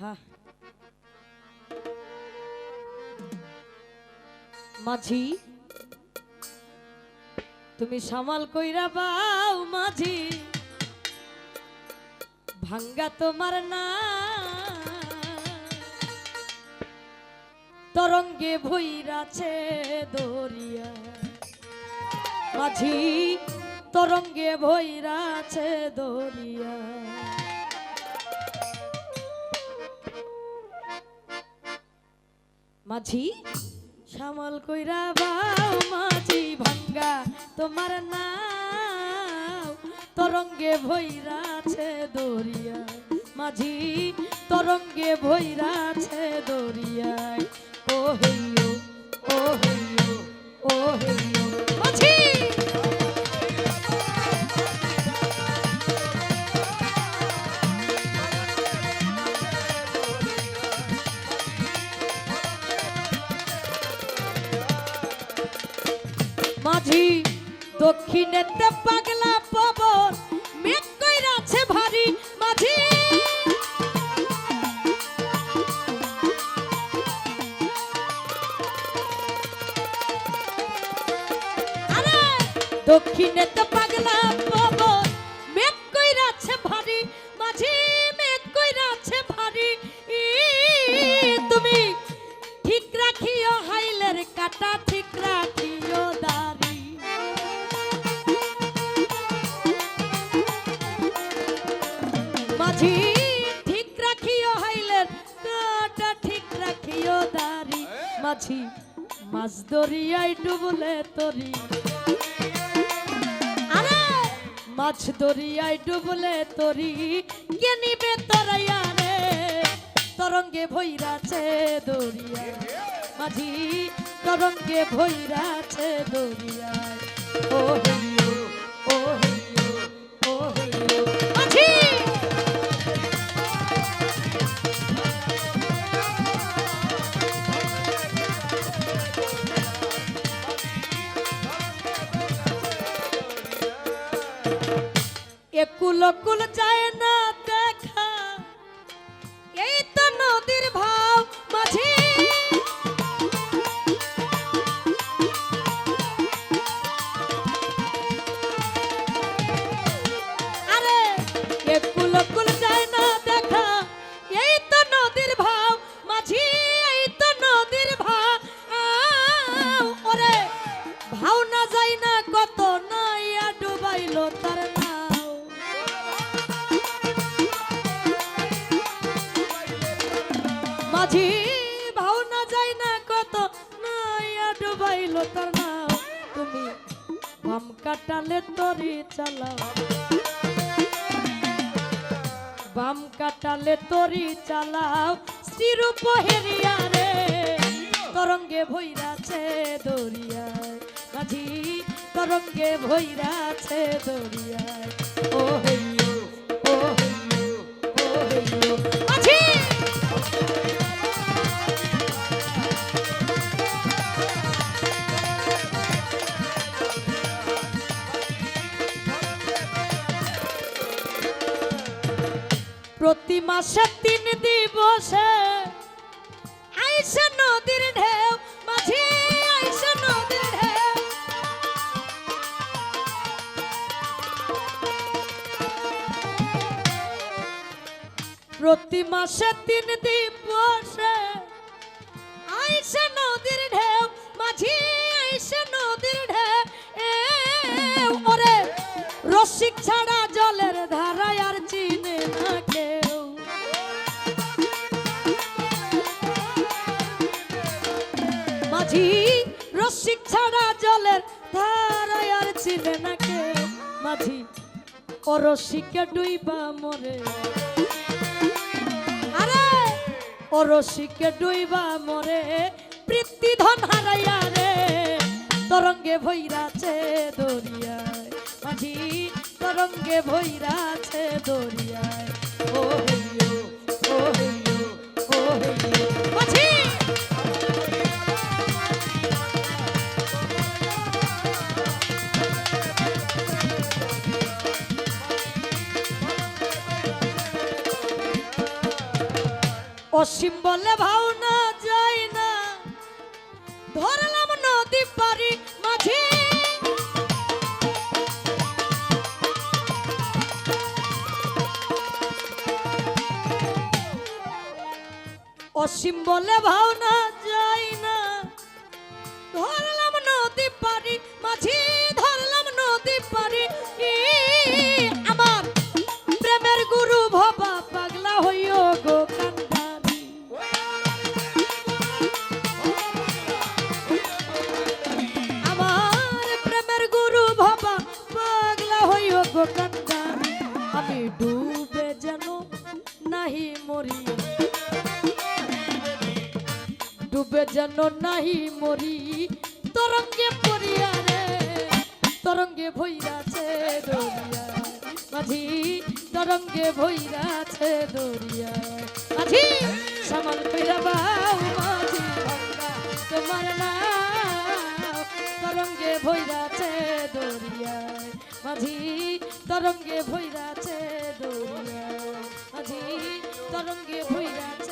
হ্যাঁ। মাঝি, তুমি সামাল কইরা বাও মাঝি, ভাঙ্গা তোমার না। তরঙ্গে ভৈরাছে দরিয়া। মাঝি, তরঙ্গে ভৈরাছে দরিয়া। মাঝি? শ্যামল কইরা বাও মাঝি ভাঙ্গা, তোমার নাও। তরঙ্গে ভৈরাছে দরিয়া। মাঝি, তরঙ্গে ভৈরাছে দরিয়ায়। ও দক্ষিণেতে পাগলা পবন মেঘ কইরাছে ভারী মাঝি। দক্ষিণেতে পাগলা মাঝি ঠিক রাখিও হাইলের কাটা ঠিক রাখিও দাড়ি। মাঝি, মাছ দরিয়ায় ডুবলে তরি। আরে, মাছ দরিয়ায় ডুবলে তরি। কে নিবে তরাইয়া রে? তরঙ্গে ভৈরাছে দরিয়া। মাঝি, তরঙ্গে ভৈরাছে দরিয়া। ও হইও একুল কুল যায় না দেখা। এই তো নদীর ভাব মাঝি ভাও না যায় না কত। নাইয়া ডুবাইলো তার নাও তুমি বাম কাটালে তরি চালাও। বাম কাটালে তরি চালাও। শ্রীরূপ হেরিয়া রে তরঙ্গে ভৈরাছে দরিয়ায়। মাঝি, তরঙ্গে ভৈরাছে দরিয়ায়। ও মাসে তিন দিবসে। আইসে নদীর ঢেউ, মাঝি, আইসে নদীর ঢেউ। প্রতি মাসে তিন দিবসে আইসে নদীর ঢেউ, মাঝি, আইসে নদীর ঢেউ। ওরে, রসিক ছাড়া মাঝি রসিক ছাড়া জলের ধারায় আর চিনে না কেউ মাঝি। ও রসিকে ডুইবা মরে। আরে! ও রসিকে ডুইবা মরে, প্রীতি ধন হারাইয়া রে। তরঙ্গে ভৈরাছে দরিয়ায়। মাঝি, তরঙ্গে ভৈরাছে দরিয়ায়। ও হইও ও হইও ও হইও অসীম বলে ভাওনা যায় না। ধরলাম নদী পারি মাঝে। অসীম বলে ভাওনা যেন নাহি মরি। তরঙ্গে পড়িয়া রে, তরঙ্গে ভৈরাছে দরিয়া। মাঝি, তরঙ্গে ভৈরাছে দরিয়া। মাঝি, সামাল কইরা বাউ মাঝি ভাঙ্গা। তোমার নাম তরঙ্গে ভৈরাছে দরিয়া। মাঝি, তরঙ্গে ভৈরাছে দরিয়া। মাঝি, তরঙ্গে ভৈরাছে